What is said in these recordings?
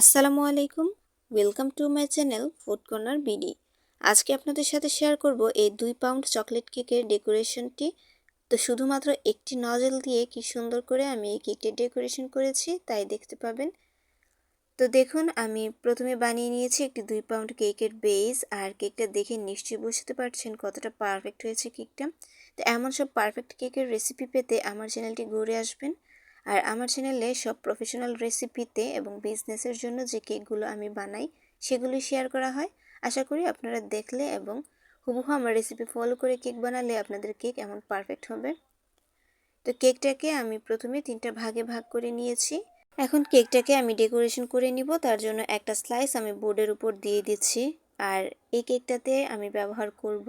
আসসালামু আলাইকুম। Welcome to my channel food corner BD আজকে আপনাদের সাথে শেয়ার করব এই দুই পাউন্ড চকলেট কেকের ডেকোরেশনটি তো শুধুমাত্র একটি নজেল দিয়ে কি সুন্দর করে আমি এই কেকটি ডেকোরেশন করেছি, তাই দেখতে পাবেন। তো দেখুন, আমি প্রথমে বানিয়ে নিয়েছি একটি দুই পাউন্ড কেকের বেস আর কেকটা দেখে নিশ্চয়ই বুঝতে পারছেন কতটা পারফেক্ট হয়েছে কেকটা তো এমন সব পারফেক্ট কেকের রেসিপি পেতে আমার চ্যানেলটি ঘুরে আসবেন। আর আমার চ্যানেলে সব প্রফেশনাল রেসিপিতে এবং বিজনেসের জন্য যে কেকগুলো আমি বানাই সেগুলি শেয়ার করা হয়। আশা করি আপনারা দেখলে এবং হুবহু আমার রেসিপি ফলো করে কেক বানালে আপনাদের কেক এমন পারফেক্ট হবে। তো কেকটাকে আমি প্রথমে তিনটা ভাগে ভাগ করে নিয়েছি। এখন কেকটাকে আমি ডেকোরেশন করে নিব, তার জন্য একটা স্লাইস আমি বোর্ডের উপর দিয়ে দিচ্ছি। আর এই কেকটাতে আমি ব্যবহার করব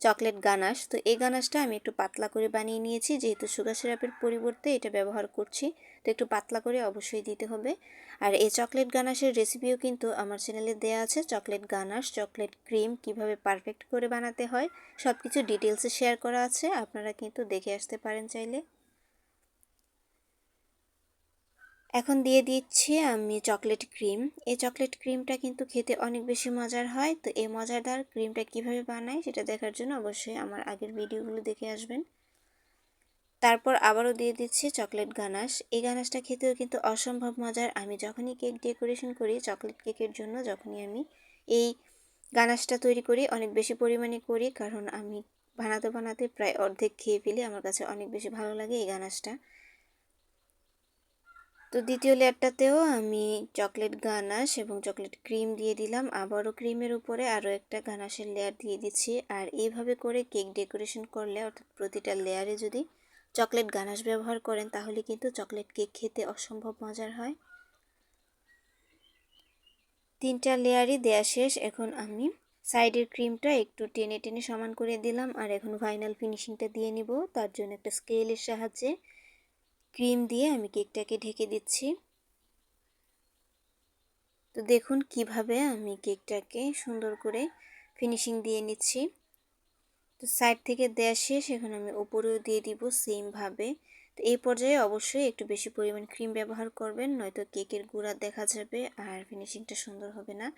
চকলেট গানাশ। তো এই গানাশটা আমি একটু পাতলা করে বানিয়ে নিয়েছি। যেহেতু সুগার সিরাপের পরিবর্তে এটা ব্যবহার করছি, তো একটু পাতলা করে অবশ্যই দিতে হবে। আর এই চকলেট গানাশের রেসিপিও কিন্তু আমার চ্যানেলে দেওয়া আছে। চকলেট গানাশ, চকলেট ক্রিম কীভাবে পারফেক্ট করে বানাতে হয় সব কিছু ডিটেলসে শেয়ার করা আছে। আপনারা কিন্তু দেখে আসতে পারেন চাইলে। এখন দিয়ে দিচ্ছি আমি চকলেট ক্রিম। এই চকলেট ক্রিমটা কিন্তু খেতে অনেক বেশি মজার হয়। তো এই মজাদার ক্রিমটা কীভাবে বানাই সেটা দেখার জন্য অবশ্যই আমার আগের ভিডিওগুলো দেখে আসবেন। তারপর আবারও দিয়ে দিচ্ছি চকলেট গানাশ। এই গানাশটা খেতেও কিন্তু অসম্ভব মজার। আমি যখনই কেক ডেকোরেশন করি চকলেট কেকের জন্য যখনই আমি এই গানাশটা তৈরি করি অনেক বেশি পরিমাণে করি কারণ আমি বানাতে বানাতে প্রায় অর্ধেক খেয়ে ফেলি। আমার কাছে অনেক বেশি ভালো লাগে এই গানাশটা। তো দ্বিতীয় লেয়ারটাতেও আমি চকলেট গানাশ এবং চকলেট ক্রিম দিয়ে দিলাম। আবারও ক্রিমের উপরে আরও একটা গানাশের লেয়ার দিয়ে দিচ্ছি। আর এইভাবে করে কেক ডেকোরেশন করলে, অর্থাৎ প্রতিটা লেয়ারে যদি চকলেট গানাশ ব্যবহার করেন, তাহলে কিন্তু চকলেট কেক খেতে অসম্ভব মজার হয়। তিনটা লেয়ারই দেয়া শেষ। এখন আমি সাইডের ক্রিমটা একটু টেনে টেনে সমান করে দিলাম। আর এখন ফাইনাল ফিনিশিংটা দিয়ে নিব। তার জন্য একটা স্কেলের সাহায্যে ক্রিম দিয়ে আমি কেকটাকে ঢেকে দিচ্ছি। তো দেখুন কীভাবে আমি কেকটাকে সুন্দর করে ফিনিশিং দিয়ে নিচ্ছি। তো সাইড থেকে দেওয়া শেষ, এখন আমি উপরেও দিয়ে দিব সেমভাবে। তো এই পর্যায়ে অবশ্যই একটু বেশি পরিমাণ ক্রিম ব্যবহার করবেন, নয়তো কেকের গুঁড়া দেখা যাবে আর ফিনিশিংটা সুন্দর হবে না।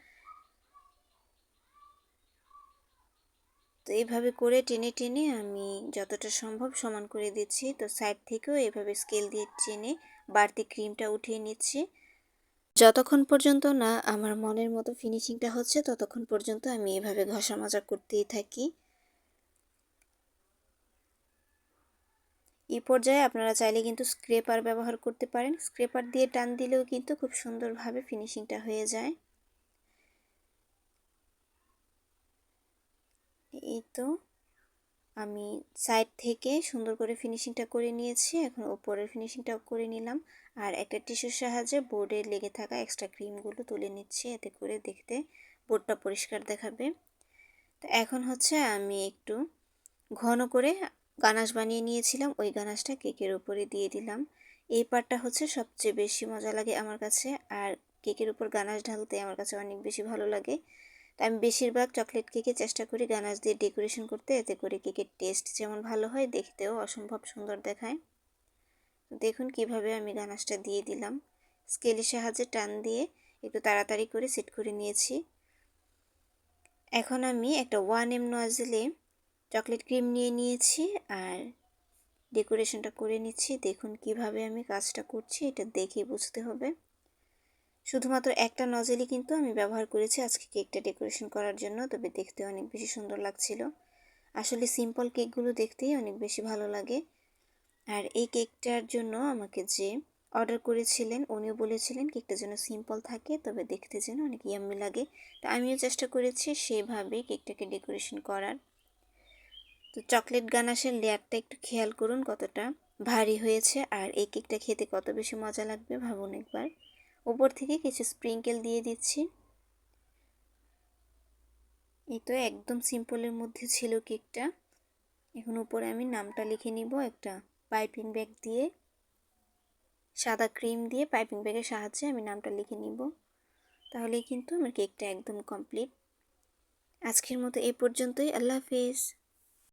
তো এইভাবে করে টেনে টেনে আমি যতটা সম্ভব সমান করে দিচ্ছি। তো সাইড থেকেও এভাবে স্কেল দিয়ে টেনে বাড়তি ক্রিমটা উঠিয়ে নিচ্ছি। যতক্ষণ পর্যন্ত না আমার মনের মতো ফিনিশিংটা হচ্ছে, ততক্ষণ পর্যন্ত আমি এভাবে ঘষা মাজা করতেই থাকি। এই পর্যায়ে আপনারা চাইলে কিন্তু স্ক্রেপার ব্যবহার করতে পারেন। স্ক্রেপার দিয়ে টান দিলেও কিন্তু খুব সুন্দরভাবে ফিনিশিংটা হয়ে যায়। এই তো, আমি সাইড থেকে সুন্দর করে ফিনিশিংটা করে নিয়েছি, এখন ওপরের ফিনিশিংটাও করে নিলাম। আর একটা টিস্যুর সাহায্যে বোর্ডে লেগে থাকা এক্সট্রা ক্রিমগুলো তুলে নিচ্ছি, এতে করে দেখতে বোর্ডটা পরিষ্কার দেখাবে। তো এখন হচ্ছে আমি একটু ঘন করে গানাশ বানিয়ে নিয়েছিলাম, ওই গানাশটা কেকের উপরে দিয়ে দিলাম। এই পার্টটা হচ্ছে সবচেয়ে বেশি মজা লাগে আমার কাছে, আর কেকের উপর গানাশ ঢালতে আমার কাছে অনেক বেশি ভালো লাগে। আমি বেশিরভাগ চকলেট কেকে চেষ্টা করি গানাশ দিয়ে ডেকোরেশন করতে। এতে করে কেকের টেস্ট যেমন ভালো হয়, দেখতেও অসম্ভব সুন্দর দেখায়। দেখুন কীভাবে আমি গানাশটা দিয়ে দিলাম। স্কেলের সাহায্যে টান দিয়ে একটু তাড়াতাড়ি করে সেট করে নিয়েছি। এখন আমি একটা ওয়ান এম নজেলে চকলেট ক্রিম নিয়ে নিয়েছি আর ডেকোরেশনটা করে নিচ্ছি। দেখুন কীভাবে আমি কাজটা করছি, এটা দেখে বুঝতে হবে। শুধুমাত্র একটা নজেলই কিন্তু আমি ব্যবহার করেছি আজকে কেকটা ডেকোরেশন করার জন্য, তবে দেখতে অনেক বেশি সুন্দর লাগছিল। আসলে সিম্পল কেকগুলো দেখতেই অনেক বেশি ভালো লাগে। আর এই কেকটার জন্য আমাকে যে অর্ডার করেছিলেন, উনিও বলেছিলেন কেকটা যেন সিম্পল থাকে, তবে দেখতে যেন অনেক ইয়াম্মি লাগে। তো আমিও চেষ্টা করেছি সেভাবে কেকটাকে ডেকোরেশন করার। তো চকলেট গানাশের লেয়ারটা একটু খেয়াল করুন কতটা ভারী হয়েছে, আর এই কেকটা খেতে কত বেশি মজা লাগবে ভাবুন একবার। উপর থেকে কিছু স্প্রিঙ্কেল দিয়ে দিচ্ছি। এই তো একদম সিম্পলের মধ্যে ছিল কেকটা এখন উপরে আমি নামটা লিখে নিব, একটা পাইপিং ব্যাগ দিয়ে, সাদা ক্রিম দিয়ে পাইপিং ব্যাগের সাহায্যে আমি নামটা লিখে নিব। তাহলেই কিন্তু আমার কেকটা একদম কমপ্লিট আজকের মতো এই পর্যন্তই, আল্লাহ হাফিজ।